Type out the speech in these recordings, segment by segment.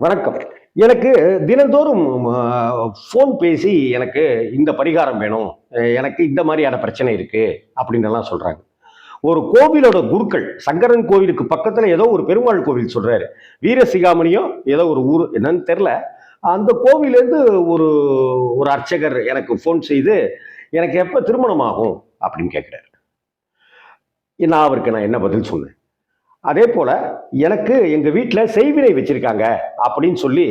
வணக்கம். எனக்கு தினந்தோறும் ஃபோன் பேசி எனக்கு இந்த பரிகாரம் வேணும் எனக்கு இந்த மாதிரியான பிரச்சனை இருக்குது அப்படின்னு சொல்கிறாங்க ஒரு கோவிலோட குருக்கள் சங்கரன் கோவிலுக்கு பக்கத்தில் ஏதோ ஒரு பெருமாள் கோவில் சொல்கிறாரு வீரசிகாமணியும் ஏதோ ஒரு ஊர் என்னன்னு தெரில அந்த கோவிலேருந்து ஒரு ஒரு அர்ச்சகர் எனக்கு ஃபோன் செய்து எனக்கு எப்போ திருமணம் ஆகும் அப்படின்னு கேட்குறாரு நான் அவருக்கு நான் என்ன பதில் சொன்னேன்? அதே போல எனக்கு எங்க வீட்டில் செய்வினை வச்சிருக்காங்க அப்படின்னு சொல்லி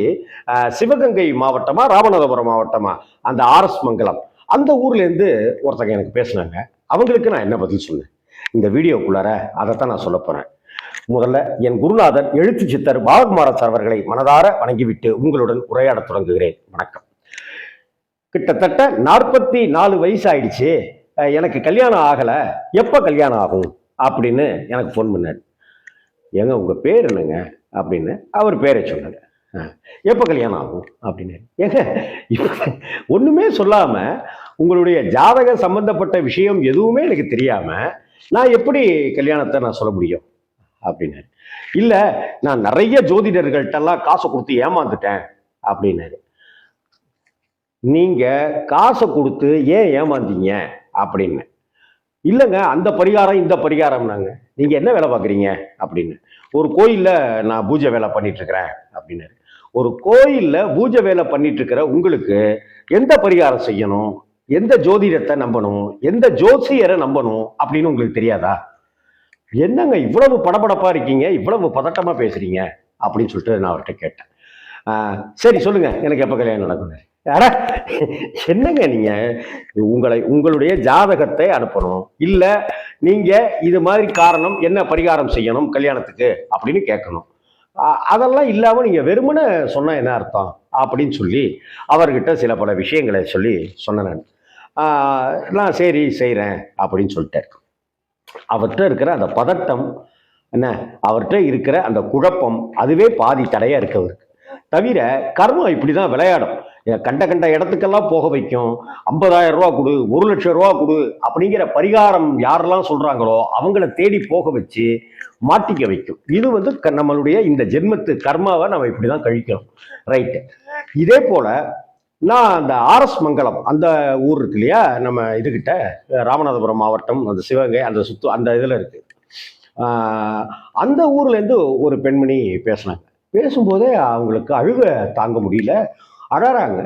சிவகங்கை மாவட்டமா ராமநாதபுரம் மாவட்டமா அந்த ஆர்எஸ் மங்கலம் அந்த ஊர்லேருந்து ஒருத்தங்க எனக்கு பேசினாங்க. அவங்களுக்கு நான் என்ன பதில் சொன்னேன்? இந்த வீடியோக்குள்ளார அதைத்தான் நான் சொல்ல போறேன். முதல்ல என் குருநாதர் எழுத்து சித்தர் பாலகுமாரஸ் அவர்களை மனதார வணங்கிவிட்டு உங்களுடன் உரையாடத் தொடங்குகிறேன். வணக்கம். கிட்டத்தட்ட நாற்பத்தி நாலு வயசு ஆயிடுச்சு எனக்கு கல்யாணம் ஆகலை. எப்போ கல்யாணம் ஆகும்? அப்படின்னு எனக்கு ஃபோன் பண்ணார். ஏங்க உங்கள் பேர் என்னங்க? அப்படின்னு அவர் பேரை சொன்னாங்க எப்போ கல்யாணம் ஆகும் அப்படின்னு. ஏங்க ஒன்றுமே சொல்லாமல் உங்களுடைய ஜாதக சம்பந்தப்பட்ட விஷயம் எதுவுமே எனக்கு தெரியாமல் நான் எப்படி கல்யாணத்தை நான் சொல்ல முடியும்? அப்படின்னாரு இல்லை நான் நிறைய ஜோதிடர்கள்ட்டெல்லாம் காசை கொடுத்து ஏமாந்துட்டேன் அப்படின்னாரு நீங்கள் காசை கொடுத்து ஏன் ஏமாந்தீங்க? அப்படின்னு. இல்லைங்க அந்த பரிகாரம் இந்த பரிகாரம்னாங்க. நீங்கள் என்ன வேலை பார்க்குறீங்க? அப்படின்னு. ஒரு கோயிலில் நான் பூஜை வேலை பண்ணிட்டு இருக்கிறேன் அப்படின்னாரு. ஒரு கோயிலில் பூஜை வேலை பண்ணிட்டு இருக்கிற உங்களுக்கு எந்த பரிகாரம் செய்யணும்? எந்த ஜோதிடத்தை நம்பணும்? எந்த ஜோசியரை நம்பணும்? அப்படின்னு உங்களுக்கு தெரியாதா? என்னங்க இவ்வளவு படபடப்பா இருக்கீங்க? இவ்வளவு பதட்டமா பேசுறீங்க? அப்படின்னு சொல்லிட்டு நான் அவர்கிட்ட கேட்டேன். சரி சொல்லுங்க எனக்கு எப்போ கல்யாணம் நடக்குது அட, என்னங்க நீங்க? உங்களை உங்களுடைய ஜாதகத்தை அனுப்பணும். இல்ல நீங்க இது மாதிரி காரணம் என்ன பரிகாரம் செய்யணும் கல்யாணத்துக்கு அப்படின்னு கேட்கணும். அதெல்லாம் இல்லாம நீங்க வெறுமனை சொன்னால் என்ன அர்த்தம்? அப்படின்னு சொல்லி அவர்கிட்ட சில பல விஷயங்களை சொல்லி சொன்னேன் நான். நான் சரி செய்கிறேன் அப்படின்னு சொல்லிட்டார். அவர்கிட்ட இருக்கிற அந்த பதட்டம் என்ன அவர்கிட்ட இருக்கிற அந்த குழப்பம் அதுவே பாதி தடையா இருக்கு அவருக்கு. தவிர கர்மம் இப்படிதான் விளையாடும். கண்ட கண்ட இடத்துக்கெல்லாம் போக வைக்கும். ஐம்பதாயிரம் ரூபா கொடு ஒரு லட்சம் ரூபா கொடு அப்படிங்கிற பரிகாரம் யாரெல்லாம் சொல்கிறாங்களோ அவங்கள தேடி போக வச்சு மாட்டிக்க வைக்கும். இது வந்து க- நம்மளுடைய இந்த ஜென்மத்து கர்மாவை நம்ம இப்படி தான் கழிக்கிறோம். ரைட்டு இதே போல் நான் அந்த ஆர்எஸ் மங்கலம் அந்த ஊர் இருக்கு இல்லையா நம்ம இதுகிட்ட ராமநாதபுரம் மாவட்டம் அந்த சிவகங்கை அந்த சுத்து அந்த இதில் இருக்குது அந்த ஊர்லேருந்து ஒரு பெண்மணி பேசினாங்க. பேசும்போதே அவங்களுக்கு அழுக தாங்க முடியல. அழறாங்க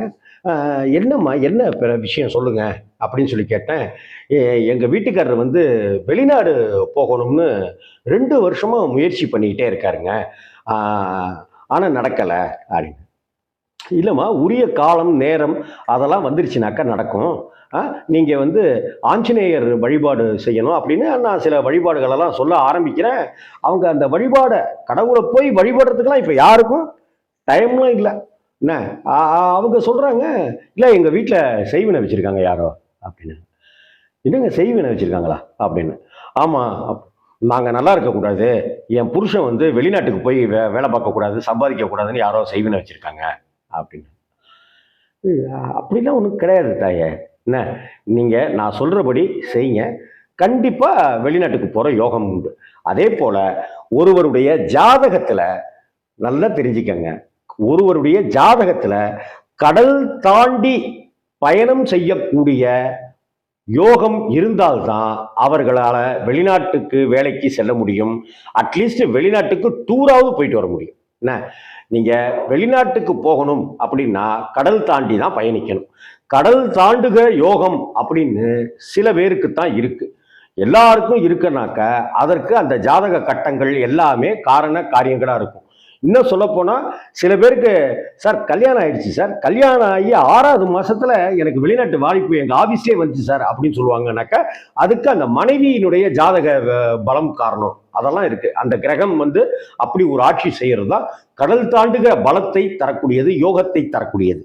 என்னம்மா என்ன பிற விஷயம் சொல்லுங்க அப்படின்னு சொல்லி கேட்டேன். எங்கள் வீட்டுக்காரர் வந்து வெளிநாடு போகணும்னு ரெண்டு வருஷமாக முயற்சி பண்ணிக்கிட்டே இருக்காருங்க. ஆனால் நடக்கலை அப்படின்னு. இல்லைம்மா உரிய காலம் நேரம் அதெல்லாம் வந்துருச்சுனாக்கா நடக்கும். நீங்கள் வந்து ஆஞ்சநேயர் வழிபாடு செய்யணும் அப்படின்னு நான் சில வழிபாடுகளெல்லாம் சொல்ல ஆரம்பிக்கிறேன். அவங்க அந்த வழிபாடை கடவுளை போய் வழிபடுறதுக்கெல்லாம் இப்போ யாருக்கும் டைம்லாம் இல்லை. என்ன? அவங்க சொல்கிறாங்க இல்லை எங்கள் வீட்டில் செய்வினை வச்சுருக்காங்க யாரோ அப்படின்னு. என்னங்க செய்வினை வச்சுருக்காங்களா? அப்படின்னு. ஆமாம் நாங்கள் நல்லா இருக்கக்கூடாது. என் புருஷன் வந்து வெளிநாட்டுக்கு போய் வே வேலை பார்க்கக்கூடாது சம்பாதிக்கக்கூடாதுன்னு யாரோ செய்வினை வச்சுருக்காங்க அப்படின்னு. அப்படிலாம் ஒன்றும் கிடையாது தாயே. என்ன? நீங்கள் நான் சொல்கிறபடி செய்யுங்க. கண்டிப்பாக வெளிநாட்டுக்கு போகிற யோகம் உண்டு. அதே போல் ஒருவருடைய ஜாதகத்தில் நல்லா தெரிஞ்சுக்கங்க. ஒருவருடைய ஜாதகத்தில் கடல் தாண்டி பயணம் செய்யக்கூடிய யோகம் இருந்தால்தான் அவர்களால் வெளிநாட்டுக்கு வேலைக்கு செல்ல முடியும். அட்லீஸ்ட் வெளிநாட்டுக்கு டூராவது போயிட்டு வர முடியும். என்ன? நீங்கள் வெளிநாட்டுக்கு போகணும் அப்படின்னா கடல் தாண்டி தான் பயணிக்கணும். கடல் தாண்டுக யோகம் அப்படின்னு சில பேருக்கு தான் இருக்கு. எல்லாருக்கும் இருக்குனாக்க அதற்கு அந்த ஜாதக கட்டங்கள் எல்லாமே காரண காரியங்களா இருக்கும். இன்னும் சொல்லப்போனால் சில பேருக்கு சார் கல்யாணம் ஆயிடுச்சு சார். கல்யாணம் ஆகி ஆறாவது மாதத்தில் எனக்கு வெளிநாட்டு வாய்ப்பு எங்கள் ஆஃபீஸ்லேயே வந்துச்சு சார் அப்படின்னு சொல்லுவாங்கனாக்கா அதுக்கு அந்த மனைவியினுடைய ஜாதக பலம் காரணம். அதெல்லாம் இருக்கு. அந்த கிரகம் வந்து அப்படி ஒரு ஆட்சி செய்யறது தான் கடல் தாண்டுகிற பலத்தை தரக்கூடியது யோகத்தை தரக்கூடியது.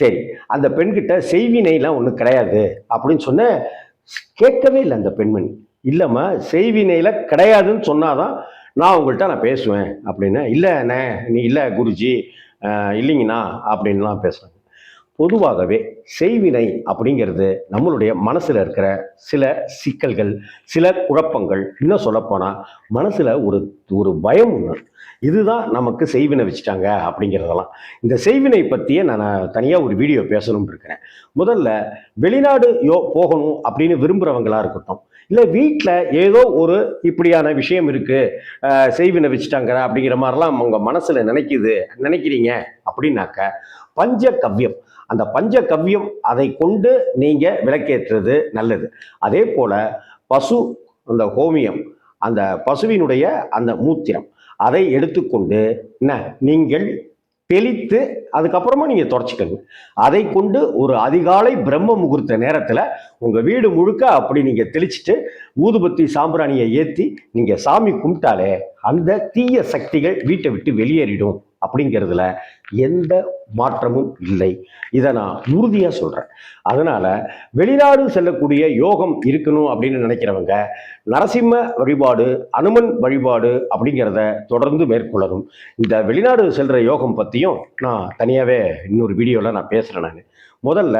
சரி அந்த பெண்கிட்ட செய்வினைலாம் ஒன்றும் கிடையாது அப்படின்னு சொன்ன கேட்கவே இல்லை அந்த பெண்மணி. இல்லைம்மா செய்வினையில் கிடையாதுன்னு சொன்னாதான் நான் உங்கள்கிட்ட நான் பேசுவேன் அப்படின்னா இல்லைண்ணே நீ இல்லை குருஜி இல்லைங்கண்ணா அப்படின்லாம் பேசுகிறேன் பொதுவாகவே செய்வினை அப்படிங்கிறது நம்மளுடைய மனசில் இருக்கிற சில சிக்கல்கள் சில குழப்பங்கள். இன்னும் சொல்லப்போனால் மனசில் ஒரு ஒரு பயம் ஒன்று இதுதான் நமக்கு செய்வினை வச்சுட்டாங்க அப்படிங்கிறதெல்லாம். இந்த செய்வினை பற்றியே நான் தனியாக ஒரு வீடியோ பேசணும்னு இருக்கிறேன். முதல்ல வெளிநாடு யோ போகணும் அப்படின்னு விரும்புகிறவங்களாக இருக்கட்டும். இல்லை வீட்டில் ஏதோ ஒரு இப்படியான விஷயம் இருக்குது செய்வினை வச்சுட்டாங்க அப்படிங்கிற மாதிரிலாம் உங்கள் மனசில் நினைக்குது நினைக்கிறீங்க அப்படின்னாக்க பஞ்சகவ்யம். அந்த பஞ்சகவ்யம் அதை கொண்டு நீங்கள் விளக்கேற்றுறது நல்லது. அதே போல் பசு அந்த ஹோமியம் அந்த பசுவினுடைய அந்த மூத்திரம் அதை எடுத்துக்கொண்டு என்ன? நீங்கள் தெளித்து அதுக்கப்புறமா நீங்கள் தொடச்சிக்கணும். அதை கொண்டு ஒரு அதிகாலை பிரம்ம முகூர்த்த நேரத்தில் உங்கள் வீடு முழுக்க அப்படி நீங்கள் தெளிச்சிட்டு ஊதுபத்தி சாம்பிராணியை ஏற்றி நீங்கள் சாமி கும்பிட்டாலே அந்த தீய சக்திகள் வீட்டை விட்டு வெளியேறிடும். அப்படிங்கிறதுல எந்த மாற்றமும் இல்லை. இதை நான் உறுதியாக சொல்கிறேன் அதனால் வெளிநாடு செல்லக்கூடிய யோகம் இருக்கணும் அப்படின்னு நினைக்கிறவங்க நரசிம்ம வழிபாடு அனுமன் வழிபாடு அப்படிங்கிறத தொடர்ந்து மேற்கொள்ளணும். இந்த வெளிநாடு செல்கிற யோகம் பற்றியும் நான் தனியாகவே இன்னொரு வீடியோவில் நான் பேசுகிறேன் நான். முதல்ல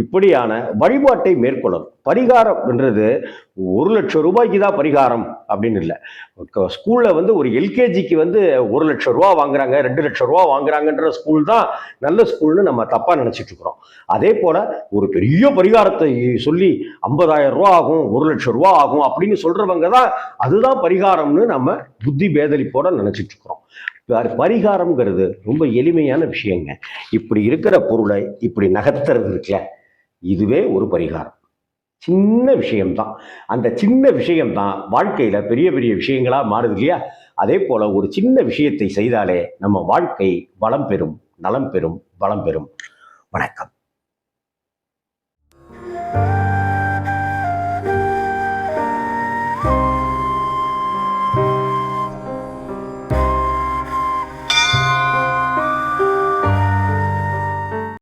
இப்படியான வழிபாட்டை மேற்கொள்ளணும். பரிகாரம் என்றது ஒரு லட்சம் ரூபாய்க்கு தான் பரிகாரம் அப்படின்னு இல்லை. ஸ்கூலில் வந்து ஒரு எல்கேஜிக்கு வந்து ஒரு லட்சம் ரூபா வாங்குறாங்க ரெண்டு லட்சம் ரூபா வாங்குறாங்கன்ற ஸ்கூல் தான் நல்ல ஸ்கூல்னு நம்ம தப்பாக நினச்சிட்டு இருக்கிறோம். அதே போல் ஒரு பெரிய பரிகாரத்தை சொல்லி ஐம்பதாயிரம் ரூபா ஆகும் ஒரு லட்சம் ரூபா ஆகும் அப்படின்னு சொல்கிறவங்க தான் அதுதான் பரிகாரம்னு நம்ம புத்தி பேதலிப்போட நினச்சிட்டு இருக்கிறோம். பரிகாரம்ங்கிறது ரொம்ப எளிமையான விஷயங்க. இப்படி இருக்கிற பொருளை இப்படி நகர்த்துறது இருக்குல்ல இதுவே ஒரு பரிகாரம். சின்ன விஷயம்தான். அந்த சின்ன விஷயம்தான் வாழ்க்கையில் பெரிய பெரிய விஷயங்களாக மாறுது இல்லையா? அதே போல் ஒரு சின்ன விஷயத்தை செய்தாலே நம்ம வாழ்க்கை வளம் பெறும் நலம் பெறும் வளம் பெறும். வணக்கம்.